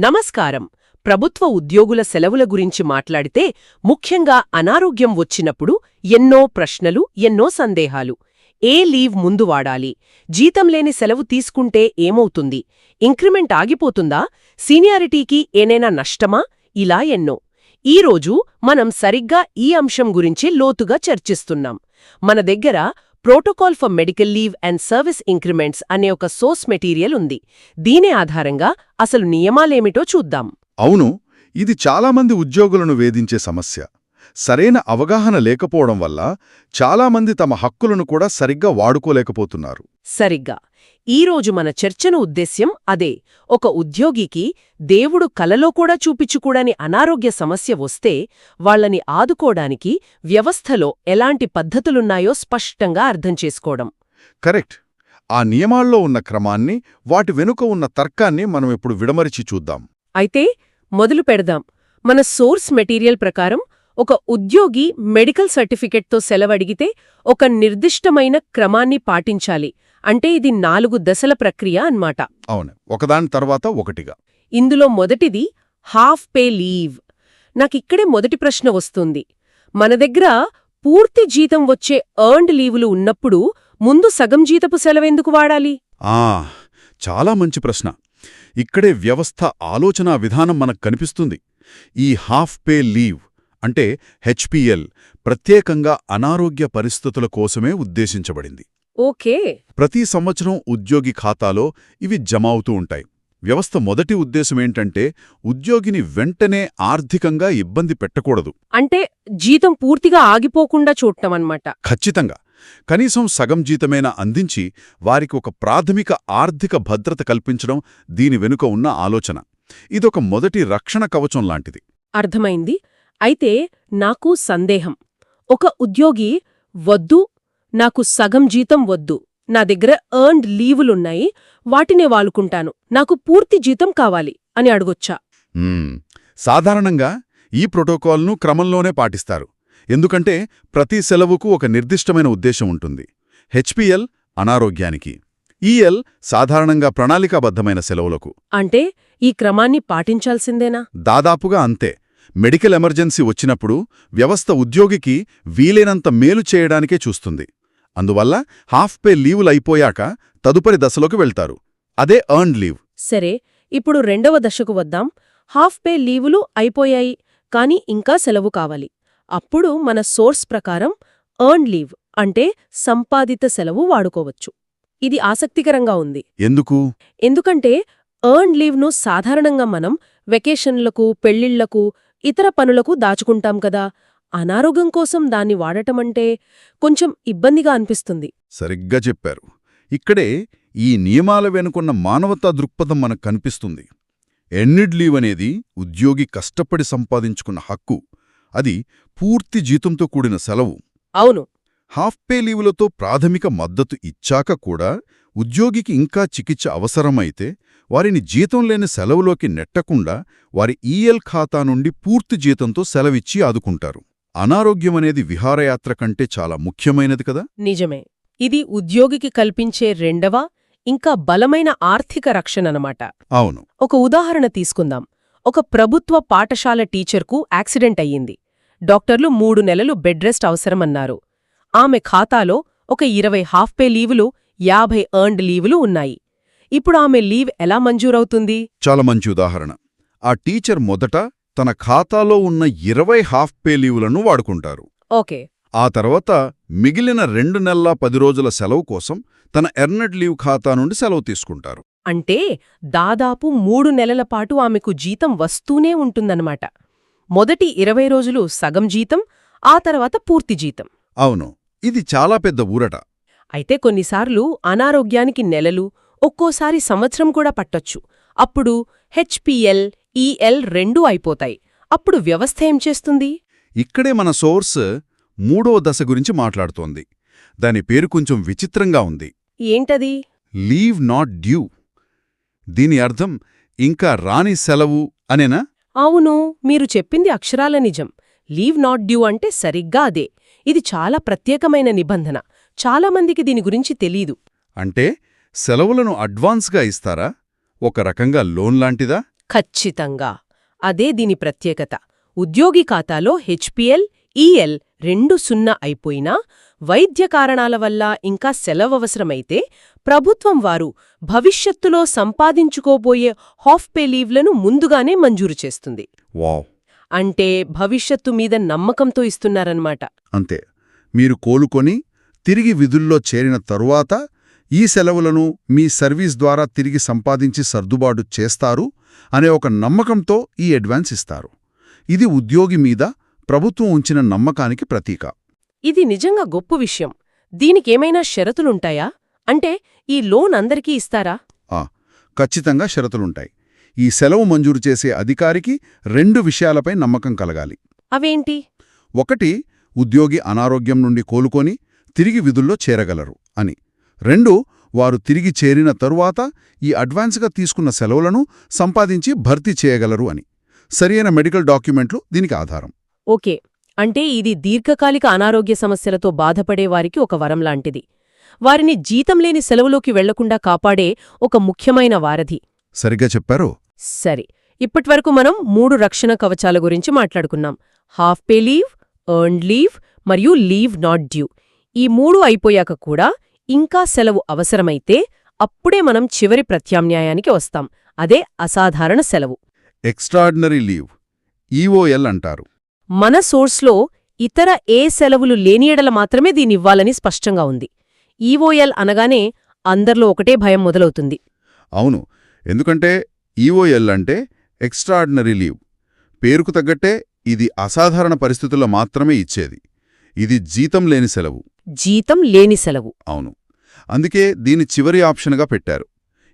నమస్కారం. ప్రభుత్వ ఉద్యోగుల సెలవుల గురించి మాట్లాడితే ముఖ్యంగా అనారోగ్యం వచ్చినప్పుడు ఎన్నో ప్రశ్నలు ఎన్నో సందేహాలు. ఏ లీవ్ ముందు వాడాలి? జీతం లేని సెలవు తీసుకుంటే ఏమవుతుంది? ఇంక్రిమెంట్ ఆగిపోతుందా? సీనియారిటీకి ఏనైనా నష్టమా? ఇలా ఎన్నో. ఈరోజు మనం సరిగ్గా ఈ అంశం గురించి లోతుగా చర్చిస్తున్నాం. మన దగ్గర protocol for medical leave and service increments అనే ఒక సోర్స్ మెటీరియల్ ఉంది. దీని ఆధారంగా అసలు నియమాలేమిటో చూద్దాం. అవును ఇది చాలామంది ఉద్యోగులను వేధించే సమస్య. సరైన అవగాహన లేకపోవడం వల్ల చాలామంది తమ హక్కులను కూడా సరిగ్గా వాడుకోలేకపోతున్నారు. సరిగ్గా. ఈరోజు మన చర్చను ఉద్దేశ్యం అదే. ఒక ఉద్యోగికి దేవుడు కలలో కూడా చూపించుకూడని అనారోగ్య సమస్య వస్తే వాళ్ళని ఆదుకోడానికి వ్యవస్థలో ఎలాంటి పద్ధతులున్నాయో స్పష్టంగా అర్థం చేసుకోవడం. కరెక్ట్. ఆ నియమాల్లో ఉన్న క్రమాన్ని వాటి వెనుక ఉన్న తర్కాన్ని మనం ఇప్పుడు విడమరిచి చూద్దాం. అయితే మొదలు పెడదాం. మన సోర్స్ మెటీరియల్ ప్రకారం ఒక ఉద్యోగి మెడికల్ సర్టిఫికెట్తో సెలవడిగితే ఒక నిర్దిష్టమైన క్రమాన్ని పాటించాలి. అంటే ఇది నాలుగు దశల ప్రక్రియ అన్మాట అవును. ఒకదాని తర్వాత ఒకటిగా. ఇందులో మొదటిది హాఫ్ పే లీవ్. నాకిక్కడే మొదటి ప్రశ్న వస్తుంది. మన దగ్గర పూర్తి జీతం వచ్చే ఎర్న్డ్ లీవులు ఉన్నప్పుడు ముందు సగం జీతపు సెలవెందుకు వాడాలి? ఆ చాలా మంచి ప్రశ్న. ఇక్కడే వ్యవస్థ ఆలోచనా విధానం మనకు కనిపిస్తుంది. ఈ హాఫ్ పే లీవ్ అంటే హెచ్పిఎల్ ప్రత్యేకంగా అనారోగ్య పరిస్థితుల కోసమే ఉద్దేశించబడింది. ఓకే. ప్రతి సంవత్సరం ఉద్యోగి ఖాతాలో ఇవి జమ అవుతూ ఉంటాయి. వ్యవస్థ మొదటి ఉద్దేశమేంటంటే ఉద్యోగిని వెంటనే ఆర్థికంగా ఇబ్బంది పెట్టకూడదు. అంటే జీతం పూర్తిగా ఆగిపోకుండా చూడటమన్నమాట ఖచ్చితంగా. కనీసం సగం జీతమైనా అందించి వారికి ఒక ప్రాథమిక ఆర్థిక భద్రత కల్పించడం దీని వెనుక ఉన్న ఆలోచన. ఇదొక మొదటి రక్షణ కవచం లాంటిది. అర్థమైంది. అయితే నాకు సందేహం. ఒక ఉద్యోగి వద్దు. నాకు సగం జీతం వద్దు. నా దగ్గర ఎర్న్డ్ లీవులున్నాయి. వాటినే వాలుకుంటాను. నాకు పూర్తి జీతం కావాలి అని అడగొచ్చా. సాధారణంగా ఈ ప్రోటోకాల్ను క్రమంలోనే పాటిస్తారు. ఎందుకంటే ప్రతి సెలవుకు ఒక నిర్దిష్టమైన ఉద్దేశం ఉంటుంది. హెచ్పిఎల్ అనారోగ్యానికి. ఈఎల్ సాధారణంగా ప్రణాళికాబద్ధమైన సెలవులకు. అంటే ఈ క్రమాన్ని పాటించాల్సిందేనా? దాదాపుగా అంతే. మెడికల్ ఎమర్జెన్సీ వచ్చినప్పుడు వ్యవస్థ ఉద్యోగికి వీలైనంత మేలు చేయడానికే చూస్తుంది. అందువల్ల హాఫ్ పే లీవులు అయిపోయాక తదుపరి దశలోకి వెళ్తారు. అదే ఎర్న్డ్ లీవ్. సరే ఇప్పుడు రెండవ దశకు వద్దాం. హాఫ్ పే లీవులు అయిపోయాయి కాని ఇంకా సెలవు కావాలి. అప్పుడు మన సోర్స్ ప్రకారం ఎర్న్ లీవ్ అంటే సంపాదిత సెలవు వాడుకోవచ్చు. ఇది ఆసక్తికరంగా ఉంది. ఎందుకు? ఎందుకంటే ఎర్న్ లీవ్ను సాధారణంగా మనం వెకేషన్లకు పెళ్ళిళ్ళకు ఇతర పనులకు దాచుకుంటాం కదా. అనారోగ్యం కోసం దాన్ని వాడటమంటే కొంచెం ఇబ్బందిగా అనిపిస్తుంది. సరిగ్గా చెప్పారు. ఇక్కడే ఈ నియమాల వెనుకున్న మానవతా దృక్పథం మనకు కనిపిస్తుంది. ఎన్నిడ్ లీవ్ అనేది ఉద్యోగి కష్టపడి సంపాదించుకున్న హక్కు. అది పూర్తి జీతంతో కూడిన సెలవు. అవును. హాఫ్ పే లీవులతో ప్రాథమిక మద్దతు ఇచ్చాక కూడా ఉద్యోగికి ఇంకా చికిత్స అవసరమైతే వారిని జీతం లేని సెలవులోకి నెట్టకుండా వారి ఈఎల్ ఖాతా నుండి పూర్తి జీతంతో సెలవిచ్చి ఆదుకుంటారు. అనారోగ్యమనేది విహారయాత్ర కంటే చాలా ముఖ్యమైనది కదా? నిజమే. ఇది ఉద్యోగికి కల్పించే రెండవ ఇంకా బలమైన ఆర్థిక రక్షణనమాట. అవును. ఒక ఉదాహరణ తీసుకుందాం. ఒక ప్రభుత్వ పాఠశాల టీచర్కు యాక్సిడెంట్ అయ్యింది. డాక్టర్లు మూడు నెలలు బెడ్ రెస్ట్ అవసరమన్నారు. ఆమె ఖాతాలో ఒక ఇరవై హాఫ్ పే లీవులు యాభై ఎర్న్డ్ లీవులు ఉన్నాయి. ఇప్పుడు ఆమె లీవ్ ఎలా మంజూరవుతుంది? చాలా మంచి ఉదాహరణ. ఆ టీచర్ మొదట తన ఖాతాలో ఉన్న ఇరవై హాఫ్ పే లీవులను వాడుకుంటారు. ఓకే. ఆ తర్వాత మిగిలిన రెండు నెలల పది రోజుల సెలవు కోసం తన ఎర్నడ్ లీవ్ ఖాతా నుండి సెలవు తీసుకుంటారు. అంటే దాదాపు మూడు నెలల పాటు ఆమెకు జీతం వస్తూనే ఉంటుందన్నమాట. మొదటి ఇరవై రోజులు సగం జీతం ఆ తర్వాత పూర్తి జీతం. అవును. ఇది చాలా పెద్ద ఊరట. అయితే కొన్నిసార్లు అనారోగ్యానికి నెలలు ఒక్కోసారి సంవత్సరం కూడా పట్టొచ్చు. అప్పుడు హెచ్పిఎల్ ఈఎల్ రెండూ అయిపోతాయి. అప్పుడు వ్యవస్థ ఏం చేస్తుంది? ఇక్కడే మన సోర్స్ మూడో దశ గురించి మాట్లాడుతోంది. దాని పేరు కొంచెం విచిత్రంగా ఉంది. ఏంటది? Leave not due. దీని అర్థం ఇంకా రాని సెలవు అనేనా? అవును మీరు చెప్పింది అక్షరాల నిజం. లీవ్ నాట్ డ్యూ అంటే సరిగ్గా అదే. ఇది చాలా ప్రత్యేకమైన నిబంధన. చాలామందికి దీని గురించి తెలీదు. అంటే సెలవులను అడ్వాన్స్గా ఇస్తారా? ఒక రకంగా లోన్ లాంటిదా? ఖచ్చితంగా. అదే దీని ప్రత్యేకత. ఉద్యోగి ఖాతాలో హెచ్పిఎల్ ఈఎల్ రెండు సున్నా అయిపోయినా వైద్య కారణాల వల్ల ఇంకా సెలవవసరమైతే ప్రభుత్వం వారు భవిష్యత్తులో సంపాదించుకోబోయే హాఫ్ పే లీవ్లను ముందుగానే మంజూరు చేస్తుంది. వావ్. అంటే భవిష్యత్తు మీద నమ్మకంతో ఇస్తున్నారన్నమాట. అంతే. మీరు కోలుకొని తిరిగి విధుల్లో చేరిన తరువాత ఈ సెలవులను మీ సర్వీస్ ద్వారా తిరిగి సంపాదించి సర్దుబాటు చేస్తారు అనే ఒక నమ్మకంతో ఈ అడ్వాన్స్ ఇస్తారు. ఇది ఉద్యోగి మీద ప్రభుత్వం ఉంచిన నమ్మకానికి ప్రతీక. ఇది నిజంగా గొప్ప విషయం. దీనికేమైనా షరతులుంటాయా? అంటే ఈ లోన్ అందరికీ ఇస్తారా? ఆ ఖచ్చితంగా షరతులుంటాయి. ఈ సెలవు మంజూరు చేసే అధికారికి రెండు విషయాలపై నమ్మకం కలగాలి. అవేంటి? ఒకటి ఉద్యోగి అనారోగ్యం నుండి కోలుకొని తిరిగి విధుల్లో చేరగలరు అని. రెండు వారు తిరిగి చేరిన తరువాత ఈ అడ్వాన్స్గా తీసుకున్న సెలవులను సంపాదించి భర్తీ చేయగలరు అని. సరియైన మెడికల్ డాక్యుమెంట్లు దీనికి ఆధారం. ఓకే. అంటే ఇది దీర్ఘకాలిక అనారోగ్య సమస్యలతో బాధపడే వారికి ఒక వరం లాంటిది. వారిని జీతం లేని సెలవులోకి వెళ్ళకుండా కాపాడే ఒక ముఖ్యమైన వారధి. సరిగ్గా చెప్పారు? సరే. ఇప్పటివరకు మనం మూడు రక్షణ కవచాల గురించి మాట్లాడుకున్నాం. Half pay leave earned leave మరియు లీవ్ నాట్ డ్యూ. ఈ మూడు అయిపోయాక కూడా ఇంకా సెలవు అవసరమైతే అప్పుడే మనం చివరి ప్రత్యామ్నాయానికి వస్తాం. అదే అసాధారణ సెలవు. ఎక్స్ట్రాడినరీ లీవ్ ఈఓఎల్ అంటారు. మన సోర్స్లో ఇతర ఏ సెలవులు లేని ఎడల మాత్రమే దీనివ్వాలని స్పష్టంగా ఉంది. ఈఓఎల్ అనగానే అందర్లో ఒకటే భయం మొదలవుతుంది. అవును. ఎందుకంటే ఈఓఎల్ అంటే ఎక్స్ట్రాడినరీ లీవ్ పేరుకు తగ్గట్టే ఇది అసాధారణ పరిస్థితుల్లో మాత్రమే ఇచ్చేది. ఇది జీతం లేని సెలవు. జీతం లేని సెలవు. అవును. అందుకే దీని చివరి ఆప్షన్గా పెట్టారు.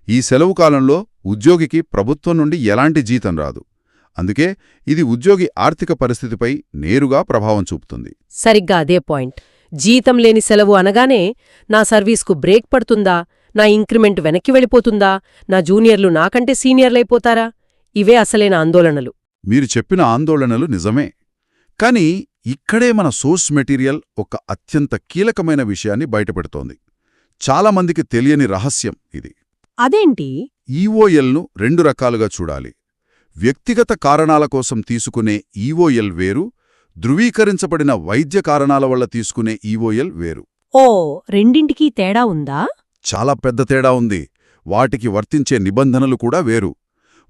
ఈ సెలవు కాలంలో ఉద్యోగికి ప్రభుత్వం నుండి ఎలాంటి జీతం రాదు. అందుకే ఇది ఉద్యోగి ఆర్థిక పరిస్థితిపై నేరుగా ప్రభావం చూపుతుంది. సరిగ్గా అదే పాయింట్. జీతం లేని సెలవు అనగానే నా సర్వీస్కు బ్రేక్ పడుతుందా? నా ఇంక్రిమెంట్ వెనక్కి వెళ్ళిపోతుందా? నా జూనియర్లు నాకంటే సీనియర్లైపోతారా? ఇవే అసలైన ఆందోళనలు. మీరు చెప్పిన ఆందోళనలు నిజమే. కానీ ఇక్కడే మన సోర్స్ మెటీరియల్ ఒక అత్యంత కీలకమైన విషయాన్ని బయటపెడుతోంది. చాలామందికి తెలియని రహస్యం ఇది. అదేంటి? ఈఓఎల్ను రెండు రకాలుగా చూడాలి. వ్యక్తిగత కారణాల కోసం తీసుకునే ఈఓఎల్ వేరు ధృవీకరించబడిన వైద్య కారణాల వల్ల తీసుకునే ఈఓఎల్ వేరు. ఓ రెండింటికీ తేడా ఉందా? చాలా పెద్ద తేడా ఉంది. వాటికి వర్తించే నిబంధనలు కూడా వేరు.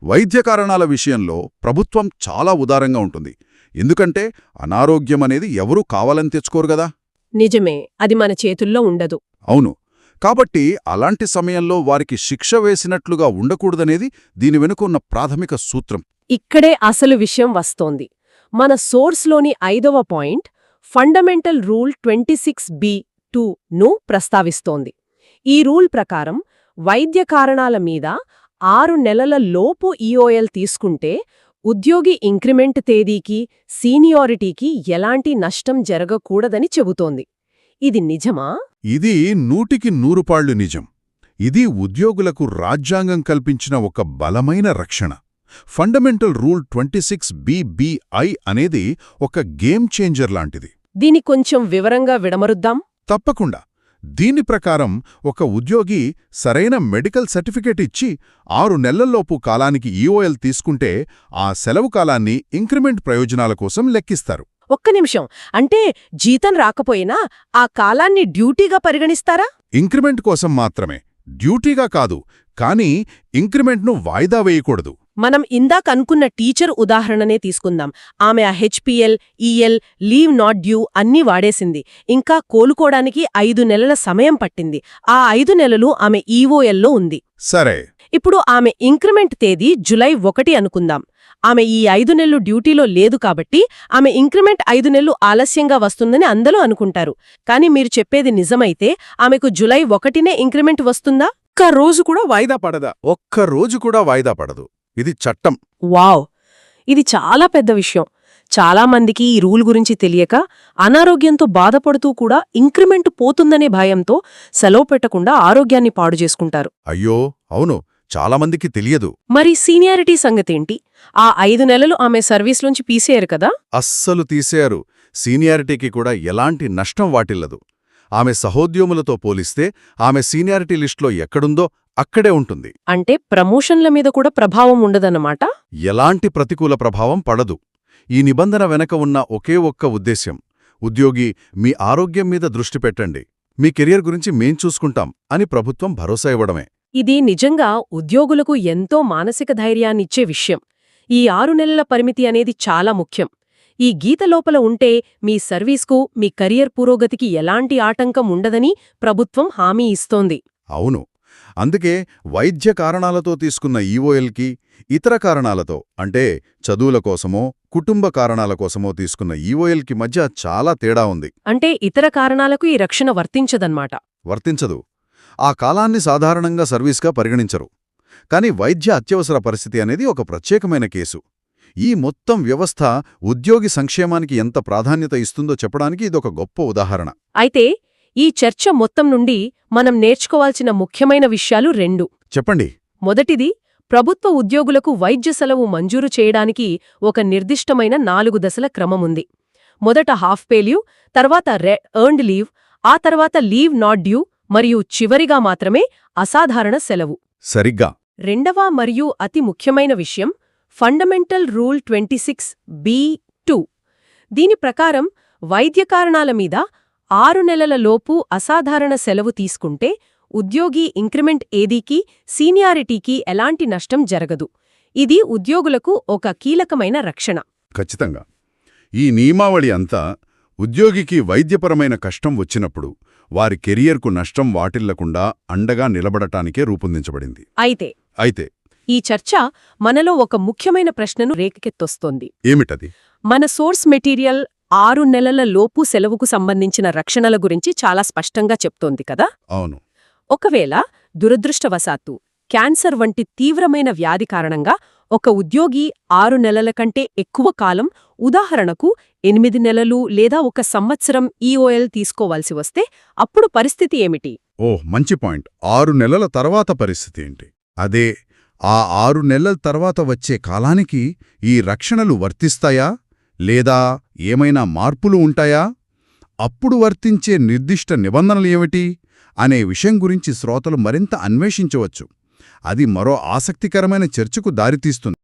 వైద్య కారణాల విషయంలో ప్రభుత్వం చాలా ఉదారంగా ఉంటుంది. ఎందుకంటే అనారోగ్యం అనేది ఎవరూ కావాలని తెచ్చుకోరు గదా నిజమే అది మన చేతుల్లో ఉండదు. అవును. కాబట్టి అలాంటి సమయంలో వారికి శిక్ష వేసినట్లుగా ఉండకూడదనేది దీని వెనుక ఉన్న ప్రాథమిక సూత్రం. ఇక్కడే అసలు విషయం వస్తోంది. మన సోర్స్లోని ఐదవ point fundamental rule twenty six B ను ప్రస్తావిస్తోంది. ఈ రూల్ ప్రకారం వైద్య కారణాల మీద ఆరు నెలల లోపు ఈఓఎల్ తీసుకుంటే ఉద్యోగి ఇంక్రిమెంట్ తేదీకి సీనియారిటీకి ఎలాంటి నష్టం జరగకూడదని చెబుతోంది. ఇది నిజమా? ఇది నూటికి నూరుపాళ్ళు నిజం. ఇది ఉద్యోగులకు రాజ్యాంగం కల్పించిన ఒక బలమైన రక్షణ. Fundamental rule twenty six BBI అనేది ఒక గేమ్ చేంజర్ లాంటిది. దీని కొంచెం వివరంగా విడమరుద్దాం? తప్పకుండా. దీని ప్రకారం ఒక ఉద్యోగి సరైన మెడికల్ సర్టిఫికేట్ ఇచ్చి ఆరు నెలల్లోపు కాలానికి ఈఓఎల్ తీసుకుంటే ఆ సెలవు కాలాన్ని ఇంక్రిమెంట్ ప్రయోజనాల కోసం లెక్కిస్తారు. ఒక్క నిమిషం. అంటే జీతం రాకపోయినా ఆ కాలాన్ని డ్యూటీగా పరిగణిస్తారా? ఇంక్రిమెంట్ కోసం మాత్రమే. డ్యూటీగా కాదు. కానీ ఇంక్రిమెంట్ను వాయిదా వేయకూడదు. మనం ఇందాక అనుకున్న టీచర్ ఉదాహరణనే తీసుకుందాం. ఆమె ఆ HPL EL leave not due అన్నీ వాడేసింది. ఇంకా కోలుకోవడానికి ఐదు నెలల సమయం పట్టింది. ఆ ఐదు నెలలు ఆమె ఈఓఎల్లో ఉంది. సరే. ఇప్పుడు ఆమె ఇంక్రిమెంట్ తేదీ జులై ఒకటి అనుకుందాం. ఆమె ఈ ఐదు నెలలు డ్యూటీలో లేదు కాబట్టి ఆమె ఇంక్రిమెంట్ ఐదు నెలలు ఆలస్యంగా వస్తుందని అందరూ అనుకుంటారు. కానీ మీరు చెప్పేది నిజమైతే ఆమెకు జులై ఒకటినే ఇంక్రిమెంట్ వస్తుందా? ఒక్క రోజు కూడా వాయిదా పడదా? ఒక్క రోజు కూడా వాయిదా పడదు. ఇది చట్టం. వావ్! ఇది చాలా పెద్ద విషయం. చాలా మందికి ఈ రూల్ గురించి తెలియక అనారోగ్యంతో బాధపడుతూ కూడా ఇంక్రిమెంట్ పోతుందనే భయంతో సెలవు పెట్టకుండా ఆరోగ్యాన్ని పాడు చేసుకుంటారు. అయ్యో! అవును చాలామందికి తెలియదు. మరి సీనియారిటీ సంగతేంటి? ఆ ఐదు నెలలు ఆమె సర్వీస్లోంచి పీసేయరు కదా? అస్సలు తీసేయరు. సీనియారిటీకి కూడా ఎలాంటి నష్టం వాటిల్లదు. ఆమె సహోద్యోములతో పోలిస్తే ఆమె సీనియారిటీ లిస్టులో ఎక్కడుందో అక్కడే ఉంటుంది. అంటే ప్రమోషన్ల మీద కూడా ప్రభావం ఉండదన్నమాట? ఎలాంటి ప్రతికూల ప్రభావం పడదు. ఈ నిబంధన వెనక ఉన్న ఒకే ఒక్క ఉద్దేశ్యం ఉద్యోగి మీ ఆరోగ్యం మీద దృష్టి పెట్టండి. మీ కెరియర్ గురించి మేం చూసుకుంటాం అని ప్రభుత్వం భరోసా ఇవ్వడమే. ఇది నిజంగా ఉద్యోగులకు ఎంతో మానసిక ధైర్యాన్నిచ్చే విషయం. ఈ ఆరు నెలల పరిమితి అనేది చాలా ముఖ్యం. ఈ గీత లోపల ఉంటే మీ సర్వీస్కు మీ కెరియర్ పురోగతికి ఎలాంటి ఆటంకం ఉండదని ప్రభుత్వం హామీ ఇస్తోంది. అవును. అందుకే వైద్య కారణాలతో తీసుకున్న ఈఓఎల్కి ఇతర కారణాలతో అంటే చదువుల కోసమో కుటుంబ కారణాల కోసమో తీసుకున్న ఈఓఎల్కి మధ్య చాలా తేడా ఉంది. అంటే ఇతర కారణాలకు ఈ రక్షణ వర్తించదన్నమాట. వర్తించదు. ఆ కాలాన్ని సాధారణంగా సర్వీస్గా పరిగణించరు. కాని వైద్య అత్యవసర పరిస్థితి అనేది ఒక ప్రత్యేకమైన కేసు. ఈ మొత్తం వ్యవస్థ ఉద్యోగి సంక్షేమానికి ఎంత ప్రాధాన్యత ఇస్తుందో చెప్పడానికి ఇదొక గొప్ప ఉదాహరణ. అయితే ఈ చర్చ మొత్తం నుండి మనం నేర్చుకోవాల్సిన ముఖ్యమైన విషయాలు రెండు. చెప్పండి. మొదటిది ప్రభుత్వ ఉద్యోగులకు వైద్య సెలవు మంజూరు చేయడానికి ఒక నిర్దిష్టమైన నాలుగు దశల క్రమముంది. మొదట హాఫ్ పే లీవ్ తర్వాత ఎర్న్డ్ లీవ్ ఆ తర్వాత లీవ్ నాట్ డ్యూ మరియు చివరిగా మాత్రమే అసాధారణ సెలవు. సరిగ్గా. రెండవ మరియు అతి ముఖ్యమైన విషయం fundamental rule twenty six B two. దీని ప్రకారం వైద్య కారణాల మీద ఆరు నెలల లోపు అసాధారణ సెలవు తీసుకుంటే ఉద్యోగి ఇంక్రిమెంట్ ఏదీకి సీనియారిటీకి ఎలాంటి నష్టం జరగదు. ఇది ఉద్యోగులకు ఒక కీలకమైన రక్షణ. ఖచ్చితంగా. ఈ నియమావళి అంతా ఉద్యోగికి వైద్యపరమైన కష్టం వచ్చినప్పుడు వారి కెరియర్కు నష్టం వాటిల్లకుండా అండగా నిలబడటానికే రూపొందించబడింది. అయితే అయితే ఈ చర్చ మనలో ఒక ముఖ్యమైన ప్రశ్నను రేకెత్తొస్తోంది. ఏమిటది? మన సోర్స్ మెటీరియల్ ఆరు నెలల లోపు సెలవుకు సంబంధించిన రక్షణల గురించి చాలా స్పష్టంగా చెప్తోంది కదా? అవును. ఒకవేళ దురదృష్టవశాత్తు క్యాన్సర్ వంటి తీవ్రమైన వ్యాధి కారణంగా ఒక ఉద్యోగి ఆరు నెలల కంటే ఎక్కువ కాలం ఉదాహరణకు ఎనిమిది నెలలు లేదా ఒక సంవత్సరం ఈఓఎల్ తీసుకోవాల్సి వస్తే అప్పుడు పరిస్థితి ఏమిటి? ఓ మంచి పాయింట్. ఆరు నెలల తర్వాత పరిస్థితి ఏంటి? అదే ఆ ఆరు నెలల తర్వాత వచ్చే కాలానికి ఈ రక్షణలు వర్తిస్తాయా? లేదా ఏమైనా మార్పులు ఉంటాయా? అప్పుడు వర్తించే నిర్దిష్ట నిబంధనలు ఏమిటి? అనే విషయం గురించి శ్రోతలు మరింత అన్వేషించవచ్చు. అది మరో ఆసక్తికరమైన చర్చకు దారితీస్తుంది.